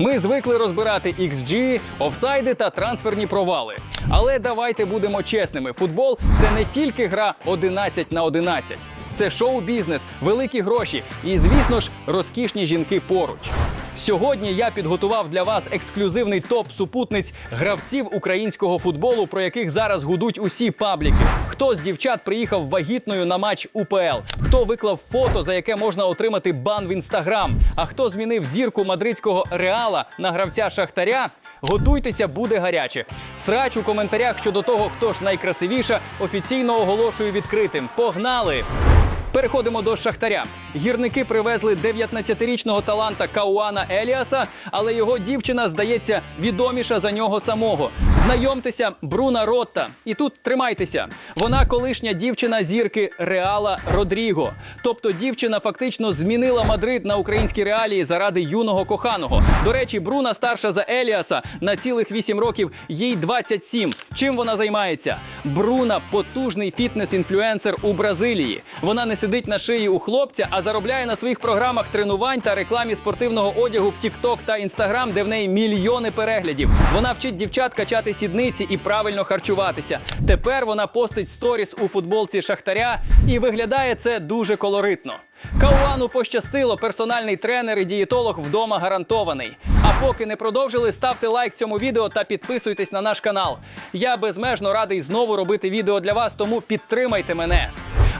Ми звикли розбирати XG, офсайди та трансферні провали. Але давайте будемо чесними: футбол це не тільки гра 11 на 11. Це шоу-бізнес, великі гроші і, звісно ж, розкішні жінки поруч. Сьогодні я підготував для вас ексклюзивний топ супутниць гравців українського футболу, про яких зараз гудуть усі пабліки. Хто з дівчат приїхав вагітною на матч УПЛ, хто виклав фото, за яке можна отримати бан в інстаграм, а хто змінив зірку мадридського реала на гравця Шахтаря. Готуйтеся, буде гаряче. Срач у коментарях щодо того, хто ж найкрасивіша, офіційно оголошую відкритим. Погнали! Переходимо до Шахтаря. Гірники привезли 19-річного таланта Кауана Еліаса, але його дівчина здається відоміша за нього самого. Знайомтеся, Бруна Ротта. І тут тримайтеся. Вона колишня дівчина зірки Реала Родріго. Тобто дівчина фактично змінила Мадрид на українські реалії заради юного коханого. До речі, Бруна старша за Еліаса на цілих 8 років, їй 27. Чим вона займається? Бруна потужний фітнес-інфлюенсер у Бразилії. Вона не сидить на шиї у хлопця, а заробляє на своїх програмах тренувань та рекламі спортивного одягу в TikTok та Instagram, де в неї мільйони переглядів. Вона вчить дівчат качати сідниці і правильно харчуватися. Тепер вона постить сторіс у футболці Шахтаря і виглядає це дуже колоритно. Кауану пощастило, персональний тренер і дієтолог вдома гарантований. А поки не продовжили, ставте лайк цьому відео та підписуйтесь на наш канал. Я безмежно радий знову робити відео для вас, тому підтримайте мене.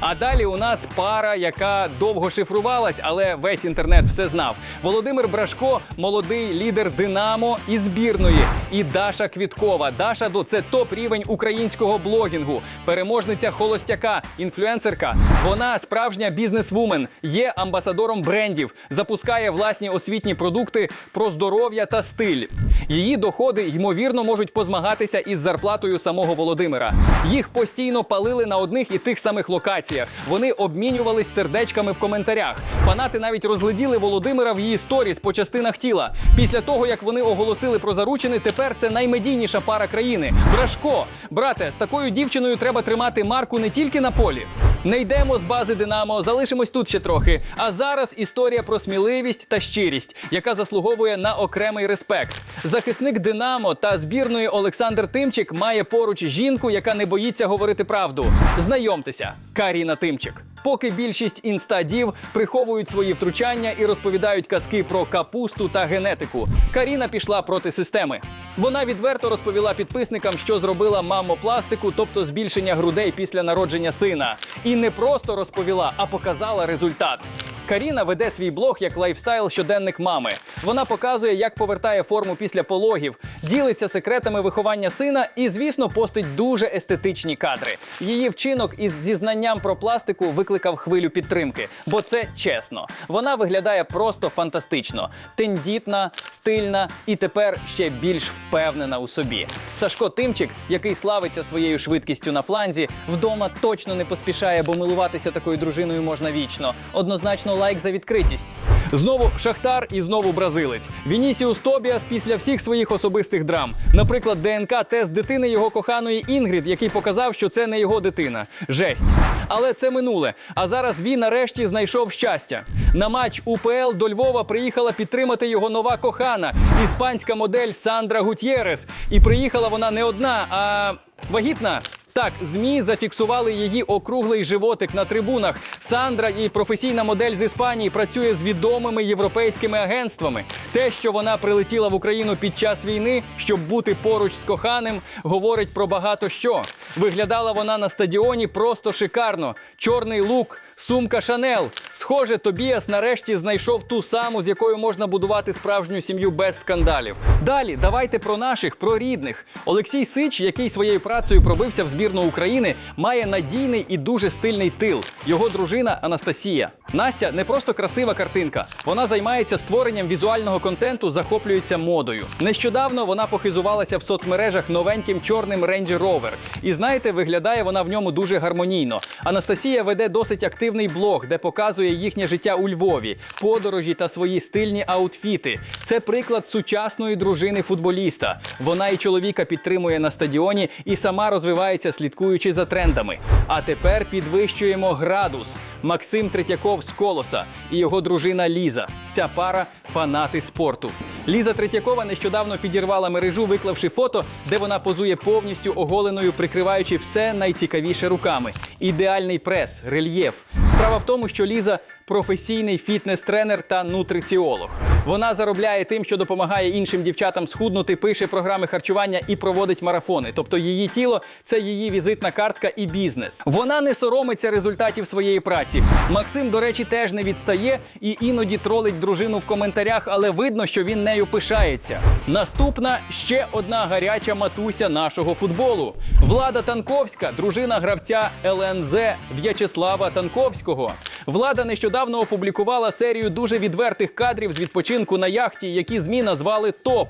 А далі у нас пара, яка довго шифрувалась, але весь інтернет все знав. Володимир Брашко, молодий лідер Динамо і збірної, і Даша Квіткова. Даша до це топ рівень українського блогінгу, переможниця холостяка, інфлюенсерка. Вона справжня бізнесвумен, є амбасадором брендів, запускає власні освітні продукти про здоров'я та стиль. Її доходи ймовірно можуть позмагатися із зарплатою самого Володимира. Їх постійно палили на одних і тих самих локаціях. Вони обмінювались сердечками в коментарях. Фанати навіть розгляділи Володимира в її сторіс по частинах тіла. Після того, як вони оголосили про заручини, тепер це наймедійніша пара країни. Брашко, брате, з такою дівчиною треба тримати марку не тільки на полі. Не йдемо з бази Динамо, залишимось тут ще трохи. А зараз історія про сміливість та щирість, яка заслуговує на окремий респект. Захисник Динамо та збірної Олександр Тимчик має поруч жінку, яка не боїться говорити правду. Знайомтеся, Каріна Тимчик. Поки більшість інстадів приховують свої втручання і розповідають казки про капусту та генетику. Каріна пішла проти системи. Вона відверто розповіла підписникам, що зробила мамопластику, тобто збільшення грудей після народження сина. І не просто розповіла, а показала результат. Каріна веде свій блог як лайфстайл щоденник мами. Вона показує, як повертає форму після пологів, ділиться секретами виховання сина і, звісно, постить дуже естетичні кадри. Її вчинок із зізнанням про пластику викликав хвилю підтримки, бо це чесно. Вона виглядає просто фантастично, тендітна, стильна і тепер ще більш впевнена у собі. Сашко Тимчик, який славиться своєю швидкістю на фланзі, вдома точно не поспішає, бо милуватися такою дружиною можна вічно. Однозначно лайк за відкритість. Знову Шахтар і знову бразилець. Вінісіус Тобіас після всіх своїх особистих драм. Наприклад, ДНК-тест дитини його коханої Інгрід, який показав, що це не його дитина. Жесть. Але це минуле. А зараз він нарешті знайшов щастя. На матч УПЛ до Львова приїхала підтримати його нова кохана, іспанська модель Сандра Гутєрес. І приїхала вона не одна, а вагітна. Так, змі зафіксували її округлий животик на трибунах. Сандра і професійна модель з Іспанії працює з відомими європейськими агентствами. Те, що вона прилетіла в Україну під час війни, щоб бути поруч з коханим, говорить про багато що. Виглядала вона на стадіоні просто шикарно. Чорний лук, сумка Шанел. Схоже, Тобіас нарешті знайшов ту саму, з якою можна будувати справжню сім'ю без скандалів. Далі давайте про наших, про рідних. Олексій Сич, який своєю працею пробився в збірну України, має надійний і дуже стильний тил. Його дружина Анастасія. Настя не просто красива картинка. Вона займається створенням візуального контенту, захоплюється модою. Нещодавно вона похизувалася в соцмережах новеньким чорним Range Rover. І знаєте, виглядає вона в ньому дуже гармонійно. Анастасія веде досить активний блог, де показує, їхнє життя у Львові, подорожі та свої стильні аутфіти. Це приклад сучасної дружини футболіста. Вона і чоловіка підтримує на стадіоні і сама розвивається, слідкуючи за трендами. А тепер підвищуємо градус. Максим Третьяков з колоса і його дружина Ліза. Ця пара фанати спорту. Ліза Третьякова нещодавно підірвала мережу, виклавши фото, де вона позує повністю оголеною, прикриваючи все найцікавіше руками. Ідеальний прес, рельєф. Справа в тому, що Ліза професійний фітнес-тренер та нутриціолог. Вона заробляє тим, що допомагає іншим дівчатам схуднути, пише програми харчування і проводить марафони. Тобто її тіло це її візитна картка і бізнес. Вона не соромиться результатів своєї праці. Максим, до речі, теж не відстає і іноді тролить дружину в коментарях, але видно, що він нею пишається. Наступна ще одна гаряча матуся нашого футболу. Влада Танковська, дружина гравця ЛНЗ В'ячеслава Танковського. Влада нещодавно опублікувала серію дуже відвертих кадрів з відпочинку на яхті, які змі назвали топ.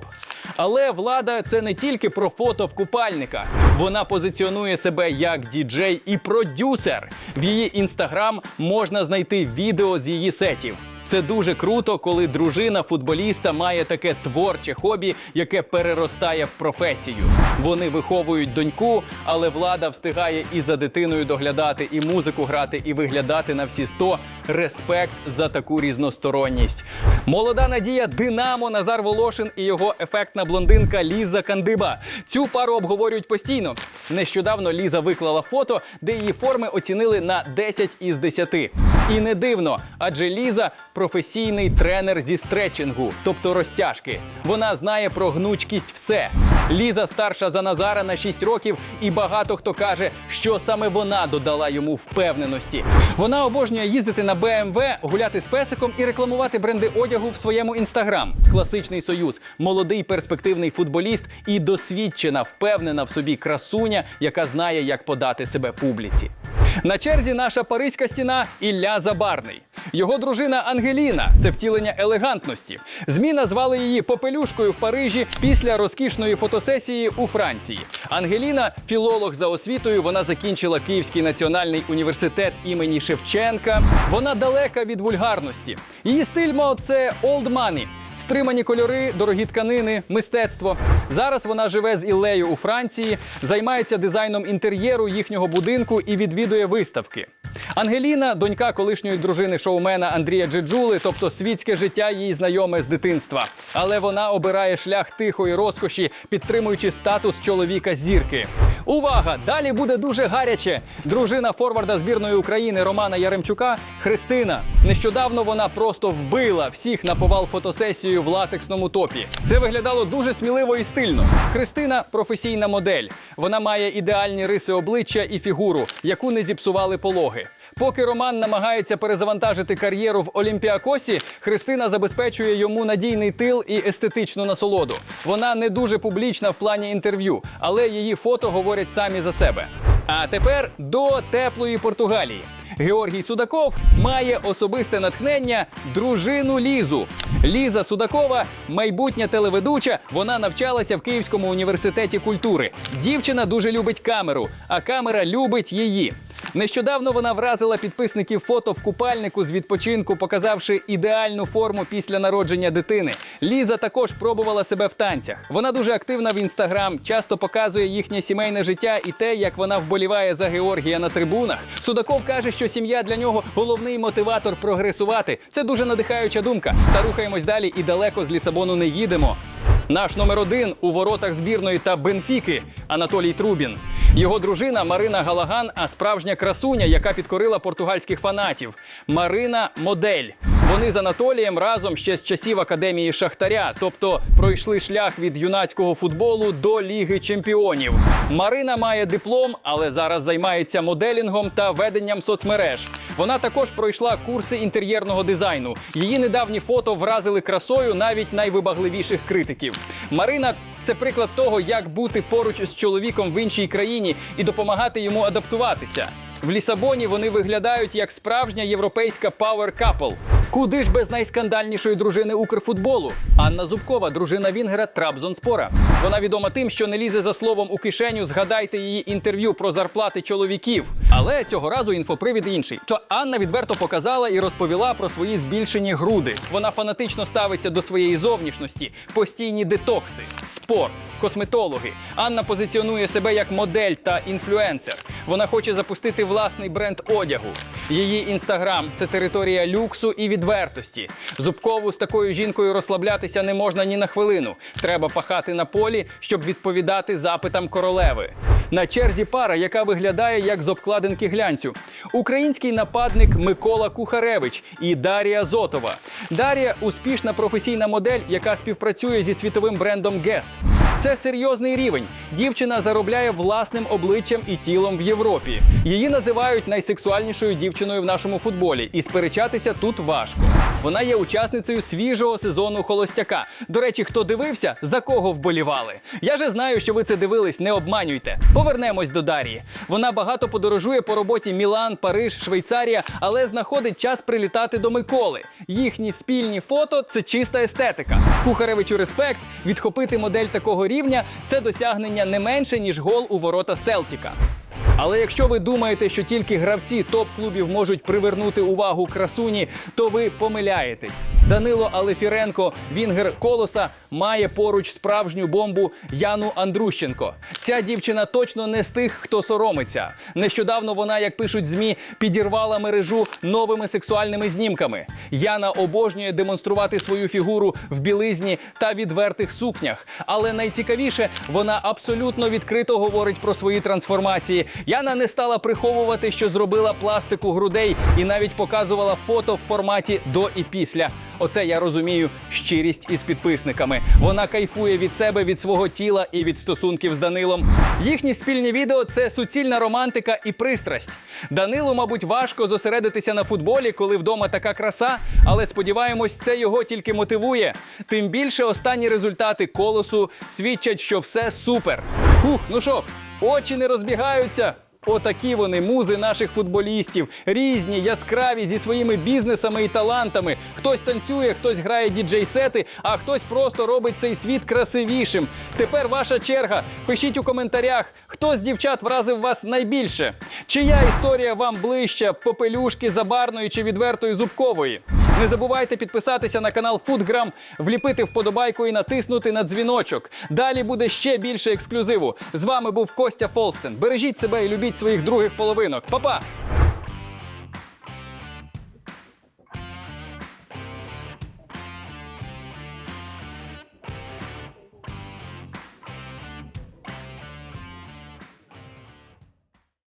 Але влада це не тільки про фото в купальниках. Вона позиціонує себе як діджей і продюсер. В її інстаграм можна знайти відео з її сетів. Це дуже круто, коли дружина футболіста має таке творче хобі, яке переростає в професію. Вони виховують доньку, але влада встигає і за дитиною доглядати, і музику грати, і виглядати на всі сто. Респект за таку різносторонність. Молода надія Динамо Назар Волошин і його ефектна блондинка Ліза Кандиба. Цю пару обговорюють постійно. Нещодавно Ліза виклала фото, де її форми оцінили на 10 із 10. І не дивно, адже Ліза професійний тренер зі стретчингу, тобто розтяжки. Вона знає про гнучкість все. Ліза старша за Назара на 6 років, і багато хто каже, що саме вона додала йому впевненості. Вона обожнює їздити на BMW, гуляти з песиком і рекламувати бренди одягу в своєму інстаграм. Класичний союз, молодий перспективний футболіст і досвідчена, впевнена в собі красуня, яка знає, як подати себе публіці. На черзі наша паризька стіна Ілля Забарний. Його дружина Ангеліна це втілення елегантності. ЗМІ назвали її попелюшкою в Парижі після розкішної фотосесії у Франції. Ангеліна філолог за освітою. Вона закінчила Київський національний університет імені Шевченка. Вона далека від вульгарності. Її стиль це old money. Стримані кольори, дорогі тканини, мистецтво. Зараз вона живе з Іллею у Франції, займається дизайном інтер'єру їхнього будинку і відвідує виставки. Ангеліна, донька колишньої дружини шоумена Андрія Джеджули, тобто світське життя їй знайоме з дитинства. Але вона обирає шлях тихої розкоші, підтримуючи статус чоловіка зірки. Увага! Далі буде дуже гаряче. Дружина форварда збірної України Романа Яремчука Христина. Нещодавно вона просто вбила всіх на повал фотосесію в латексному топі. Це виглядало дуже сміливо і стильно. Христина професійна модель. Вона має ідеальні риси обличчя і фігуру, яку не зіпсували пологи. Поки Роман намагається перезавантажити кар'єру в Олімпіакосі, Христина забезпечує йому надійний тил і естетичну насолоду. Вона не дуже публічна в плані інтерв'ю, але її фото говорять самі за себе. А тепер до теплої Португалії. Георгій Судаков має особисте натхнення дружину Лізу. Ліза Судакова, майбутня телеведуча. Вона навчалася в Київському університеті культури. Дівчина дуже любить камеру, а камера любить її. Нещодавно вона вразила підписників фото в купальнику з відпочинку, показавши ідеальну форму після народження дитини. Ліза також пробувала себе в танцях. Вона дуже активна в інстаграм, часто показує їхнє сімейне життя і те, як вона вболіває за Георгія на трибунах. Судаков каже, що сім'я для нього головний мотиватор прогресувати. Це дуже надихаюча думка. Та рухаємось далі і далеко з Лісабону не їдемо. Наш номер один у воротах збірної та Бенфіки Анатолій Трубін. Його дружина Марина Галаган, а справжня красуня, яка підкорила португальських фанатів. Марина модель. Вони з Анатолієм разом ще з часів академії Шахтаря, тобто пройшли шлях від юнацького футболу до Ліги Чемпіонів. Марина має диплом, але зараз займається моделінгом та веденням соцмереж. Вона також пройшла курси інтер'єрного дизайну. Її недавні фото вразили красою навіть найвибагливіших критиків. Марина це приклад того, як бути поруч з чоловіком в іншій країні і допомагати йому адаптуватися. В Лісабоні вони виглядають як справжня європейська power couple. Куди ж без найскандальнішої дружини Укрфутболу? Анна Зубкова, дружина Вінгера Трабзонспора. Вона відома тим, що не лізе за словом у кишеню. Згадайте її інтерв'ю про зарплати чоловіків. Але цього разу інфопривід інший. Що Анна відверто показала і розповіла про свої збільшені груди. Вона фанатично ставиться до своєї зовнішності, постійні детокси, спорт, косметологи. Анна позиціонує себе як модель та інфлюенсер. Вона хоче запустити власний бренд одягу. Її інстаграм це територія люксу і відвертості. Зубкову з такою жінкою розслаблятися не можна ні на хвилину. Треба пахати на полі, щоб відповідати запитам королеви. На черзі пара, яка виглядає як з обкладинки глянцю. Український нападник Микола Кухаревич і Дарія Зотова. Дарія успішна професійна модель, яка співпрацює зі світовим брендом Guess. Це серйозний рівень. Дівчина заробляє власним обличчям і тілом в Європі. Її називають найсексуальнішою дівчиною в нашому футболі, і сперечатися тут важко. Вона є учасницею свіжого сезону холостяка. До речі, хто дивився, за кого вболівали? Я же знаю, що ви це дивились, не обманюйте. Повернемось до Дарії. Вона багато подорожує по роботі Мілан, Париж, Швейцарія, але знаходить час прилітати до Миколи. Їхні спільні фото це чиста естетика. Кухаревичу респект. Відхопити модель такого рівня це досягнення не менше ніж гол у ворота Селтіка. Але якщо ви думаєте, що тільки гравці топ-клубів можуть привернути увагу красуні, то ви помиляєтесь. Данило Алефіренко, Вінгер Колоса, має поруч справжню бомбу Яну Андрущенко. Ця дівчина точно не з тих, хто соромиться. Нещодавно вона, як пишуть змі, підірвала мережу новими сексуальними знімками. Яна обожнює демонструвати свою фігуру в білизні та відвертих сукнях. Але найцікавіше, вона абсолютно відкрито говорить про свої трансформації. Яна не стала приховувати, що зробила пластику грудей, і навіть показувала фото в форматі до і після. Оце я розумію щирість із підписниками. Вона кайфує від себе, від свого тіла і від стосунків з Данилом. Їхні спільні відео це суцільна романтика і пристрасть. Данилу, мабуть, важко зосередитися на футболі, коли вдома така краса, але сподіваємось, це його тільки мотивує. Тим більше останні результати колосу свідчать, що все супер. Хух, ну що, очі не розбігаються. Отакі вони музи наших футболістів, різні, яскраві зі своїми бізнесами і талантами. Хтось танцює, хтось грає діджей-сети, а хтось просто робить цей світ красивішим. Тепер ваша черга. Пишіть у коментарях, хто з дівчат вразив вас найбільше. Чия історія вам ближча, попелюшки, забарної чи відвертої зубкової? Не забувайте підписатися на канал Фудграм, вліпити вподобайку і натиснути на дзвіночок. Далі буде ще більше ексклюзиву. З вами був Костя Фолстен. Бережіть себе і любіть своїх других половинок. Па-па!